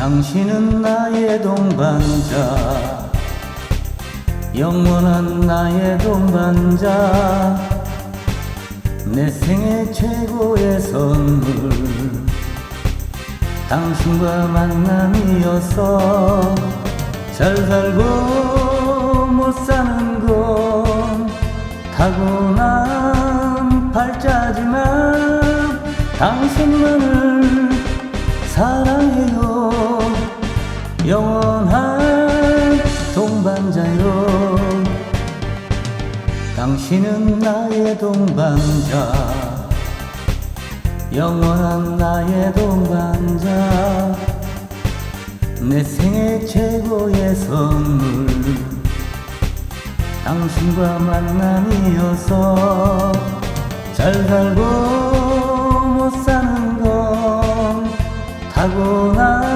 당신은 나의 동반자. 영원한 나의 동반자. 내 생애 최고의 선물. 당신과 만남이어서 잘 살고 못 사는 건 타고난 팔자지만 당신만을 사랑해요 영원한 동반자요. 당신은 나의 동반자. 영원한 나의 동반자. 내 생애 최고의 선물. 당신과 만남이어서 잘 살고 못 사는 건 타고난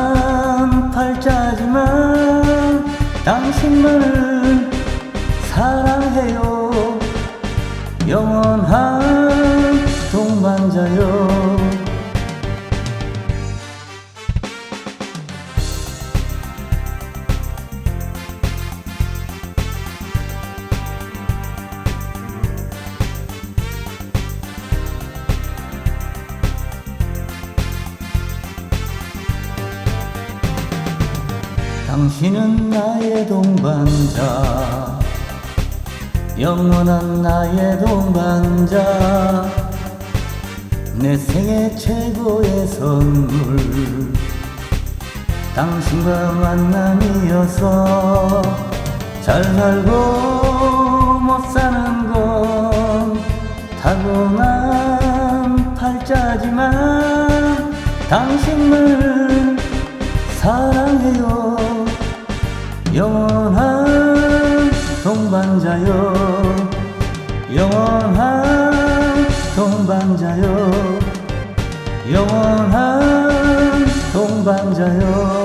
당신만을 사랑해요. 영원한 동반자요 당신은 나의 동반자. 영원한 나의 동반자. 내 생애 최고의 선물. 당신과 만남이어서 잘 살고 못 사는 건 타고난 팔자지만 당신을 영원한 동반자요. 영원한 동반자요. 영원한 동반자요